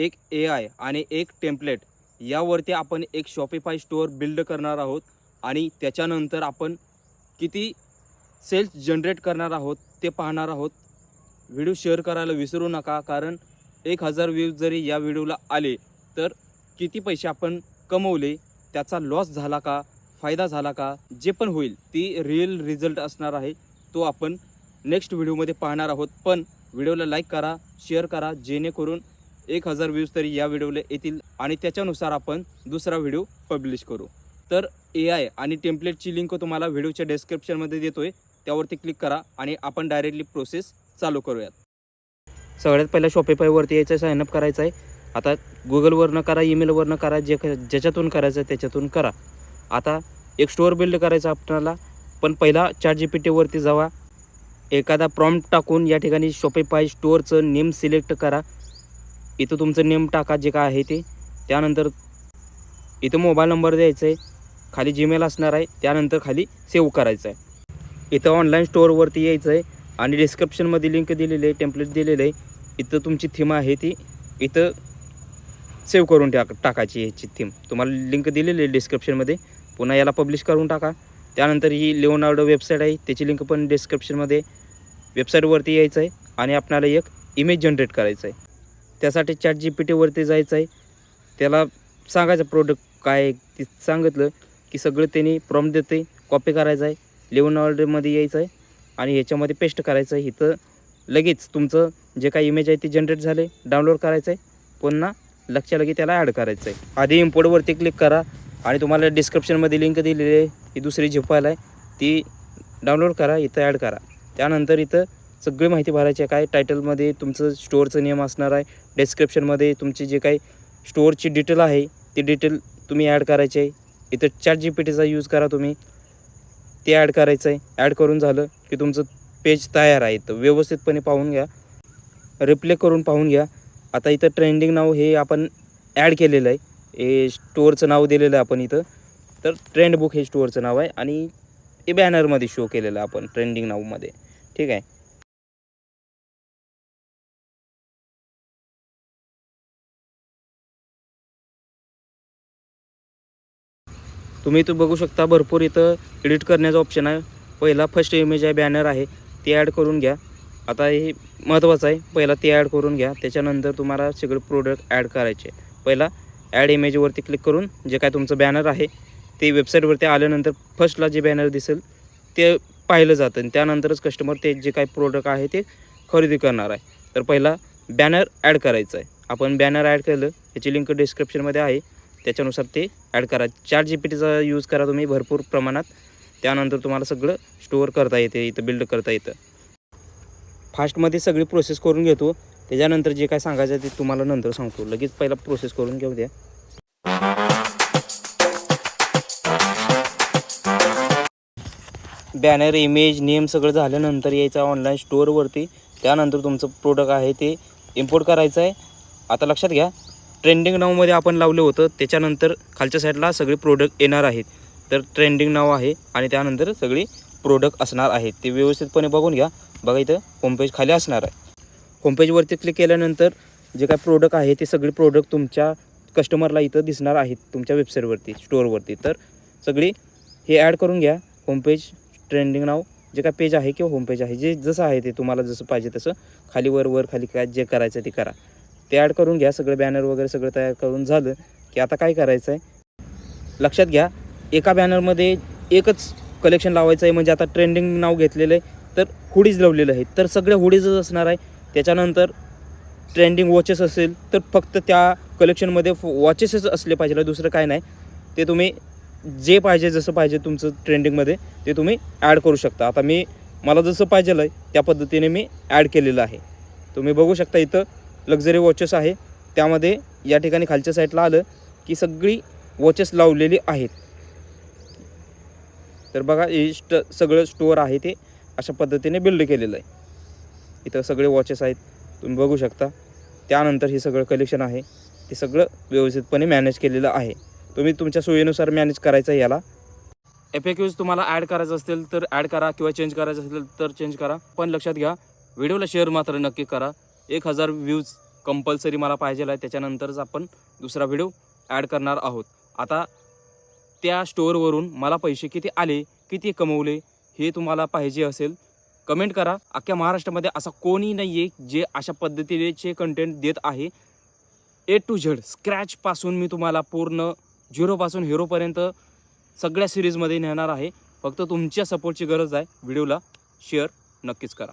एक ए आय आणि एक टेम्पलेट यावरती आपण एक शॉपिफाय स्टोअर बिल्ड करणार आहोत आणि त्याच्यानंतर आपण किती सेल्स जनरेट करणार आहोत ते पाहणार आहोत. व्हिडिओ शेअर करायला विसरू नका कारण एक हजार व्ह्यूज जरी या व्हिडिओला आले तर किती पैसे आपण कमवले त्याचा लॉस झाला का फायदा झाला का जे पण होईल ती रिअल रिझल्ट असणार आहे तो आपण नेक्स्ट व्हिडिओमध्ये पाहणार आहोत. पण व्हिडिओला लाईक करा शेअर करा जेणेकरून एक हजार व्ह्यूज तरी या व्हिडिओला येतील आणि त्याच्यानुसार आपण दुसरा व्हिडिओ पब्लिश करू. तर ए आय आणि टेम्पलेटची लिंक तुम्हाला व्हिडिओच्या डिस्क्रिप्शनमध्ये देतोय. त्यावरती क्लिक करा आणि आपण डायरेक्टली प्रोसेस चालू करूयात. सगळ्यात पहिला शॉपिफायवरती यायचं सायनअप करायचं आहे. आता गुगलवरनं करा ईमेलवरनं करा जे क- ज्याच्यातून करायचं आहे त्याच्यातून करा. आता एक स्टोअर बिल्ड करायचं आपल्याला पण पहिला चार जी पी टीवरती जावा. एखादा प्रॉम्प्ट टाकून या ठिकाणी शॉपिफाय स्टोअरचं नेम सिलेक्ट करा. इथं तुमचं नेम टाका जे काय आहे ते. त्यानंतर इथं मोबाईल नंबर द्यायचा आहे. खाली जीमेल असणार आहे. त्यानंतर खाली सेव्ह करायचं आहे. इथं ऑनलाईन स्टोअरवरती यायचं आहे. आणि डिस्क्रिप्शनमध्ये लिंक दिलेली आहे टेम्पलेट दिलेलं आहे. इथं तुमची थीम आहे ती. इथं सेव्ह करून टाक टाकायची ह्याची थीम तुम्हाला लिंक दिलेली आहे डिस्क्रिप्शनमध्ये पुन्हा याला पब्लिश करून टाका. त्यानंतर ही लिओनार्डो वेबसाईट आहे. त्याची लिंक पण डिस्क्रिप्शनमध्ये वेबसाईटवरती यायचं आहे. आणि आपल्याला एक इमेज जनरेट करायचं आहे. त्यासाठी चॅट जी पी टीवरती जायचं आहे. त्याला सांगायचं प्रोडक्ट काय आहे ते सांगितलं की सगळं त्यांनी प्रॉम देते कॉपी करायचं आहे लिओनार्डोमध्ये यायचं आहे आणि ह्याच्यामध्ये पेस्ट करायचं आहे. इथं लगेच तुमचं जे काही इमेज आहे ते जनरेट झाले डाउनलोड करायचं आहे पुन्हा लक्ष लगे त्याला ॲड करायचं आहे. आधी इम्पोर्टवरती क्लिक करा आणि तुम्हाला डिस्क्रिप्शनमध्ये लिंक दिलेली आहे. ही दुसरी जी फाईल आहे ती डाउनलोड करा इथं ॲड करा. त्यानंतर इथं सगळी माहिती भरायची आहे. काय टायटलमध्ये तुमचं स्टोअरचं नियम असणार आहे. डिस्क्रिप्शनमध्ये तुमची जे काही स्टोअरची डिटेल आहे ती डिटेल तुम्ही ॲड करायची आहे. इथं चॅट जी पी टीचा यूज करा तुम्ही. ते ॲड करायचं आहे. ॲड करून झालं की तुमचं पेज तयार आहे. तर व्यवस्थितपणे पाहून घ्या. रिप्ले करून पाहून घ्या. आता इथं ट्रेंडिंग नाव हे आपण ॲड केलेलं आहे. हे स्टोअरचं नाव दिलेलं आहे आपण इथं. तर ट्रेंड बुक हे स्टोअरचं नाव आहे. आणि हे बॅनरमध्ये शो केलेलं आहे आपण ट्रेंडिंग नावमध्ये ठीक आहे? तुम्ही इथं बघू शकता भरपूर इथं एडिट करण्याचा ऑप्शन आहे. पहिला फर्स्ट इमेज आहे बॅनर आहे. ते ॲड करून घ्या. आता हे महत्त्वाचं आहे. पहिला ते ॲड करून घ्या. त्याच्यानंतर तुम्हाला सगळे प्रोडक्ट ॲड करायचे पहिला ॲड इमेजवरती क्लिक करून जे काय तुमचं बॅनर आहे ते वेबसाईटवरती आल्यानंतर फर्स्टला जे बॅनर दिसेल ते पाहिलं जातं. आणि त्यानंतरच कस्टमर ते जे काही प्रोडक्ट आहे ते खरेदी करणार आहे. तर पहिला बॅनर ॲड करायचं आहे. आपण बॅनर ॲड केलं त्याची लिंक डिस्क्रिप्शनमध्ये आहे. त्याच्यानुसार ते ॲड करा. चार जी पी टीचा यूज करा तुम्ही भरपूर प्रमाणात. त्यानंतर तुम्हाला सगळं स्टोअर करता येते इथं बिल्ड करता येतं. फास्टमध्ये सगळी प्रोसेस करून घेतो. त्याच्यानंतर जे काय सांगायचं ते तुम्हाला नंतर सांगतो. लगेच पहिला प्रोसेस करून घेऊ द्या. बॅनर इमेज नेम सगळं झाल्यानंतर यायचं ऑनलाईन स्टोअरवरती त्यानंतर तुमचं प्रोडक्ट आहे ते इम्पोर्ट करायचं आहे. आता लक्षात घ्या ट्रेंडिंग नावमध्ये आपण लावलं होतं. त्याच्यानंतर खालच्या साईडला सगळे प्रोडक्ट येणार आहेत. तर ट्रेंडिंग नाव आहे आणि त्यानंतर सगळी प्रोडक्ट असणार आहेत. ते व्यवस्थितपणे बघून घ्या. बघा इथं होमपेज खाली असणार आहे. होमपेजवरती क्लिक केल्यानंतर जे काय प्रोडक्ट आहे ते सगळे प्रोडक्ट तुमच्या कस्टमरला इथं दिसणार आहेत. तुमच्या वेबसाईटवरती स्टोअरवरती तर सगळी हे ॲड करून घ्या. होमपेज ट्रेंडिंग नाव जे काय पेज आहे किंवा होमपेज आहे. जे जसं आहे ते तुम्हाला जसं पाहिजे तसं खाली वर वर खाली काय जे करायचं ते करा. ते ॲड करून घ्या सगळं बॅनर वगैरे सगळं तयार करून झालं की आता काय करायचं आहे लक्षात घ्या एका बॅनरमध्ये एकच कलेक्शन लावायचं आहे म्हणजे आता ट्रेंडिंग नाव घेतलेलं आहे तर हुडीज लावलेलं आहे. तर सगळ्या हुडीजच असणार आहे. त्याच्यानंतर ट्रेंडिंग वॉचेस असेल तर फक्त त्या कलेक्शनमध्ये वॉचेसच असले पाहिजे दुसरं काय नाही. ते तुम्ही जे पाहिजे जसं पाहिजे तुमचं ट्रेंडिंगमध्ये ते तुम्ही ॲड करू शकता. आता मी मला जसं पाहिजेलं आहे त्या पद्धतीने मी ॲड केलेलं आहे. तुम्ही बघू शकता इथं लक्झरी वॉचेस आहे. त्यामध्ये या ठिकाणी खालच्या साईडला आलं की सगळी वॉचेस लावलेली आहेत. तर बघा हे स्ट सगळं स्टोअर आहे ते. अशा पद्धतीने बिल्ड केलेलं आहे. इथं सगळे वॉचेस आहेत. तुम्ही बघू शकता. त्यानंतर हे सगळं कलेक्शन आहे. ते सगळं व्यवस्थितपणे मॅनेज केलेलं आहे. तुम्ही तुमच्या सोयीनुसार मॅनेज करायचं आहे याला. एफ क्यूज तुम्हाला ॲड करायचं असेल तर ॲड करा किंवा चेंज करायचं असेल तर चेंज करा. पण लक्षात घ्या व्हिडिओला शेअर मात्र नक्की करा. एक हजार व्ह्यूज कंपल्सरी मला पाहिजे आहे. त्याच्यानंतरच आपण दुसरा व्हिडिओ ॲड करणार आहोत. आता त्या स्टोअरवरून मला पैसे किती आले किती कमवले हे तुम्हाला पाहिजे असेल कमेंट करा. अख्ख्या महाराष्ट्रामध्ये असा कोणी नाही आहे जे अशा पद्धतीचे कंटेंट देत आहे. ए टू झेड स्क्रॅचपासून मी तुम्हाला पूर्ण झिरोपासून हिरोपर्यंत सगळ्या सिरीजमध्ये नेणार आहे. फक्त तुमच्या सपोर्टची गरज आहे. व्हिडिओला शेअर नक्कीच करा.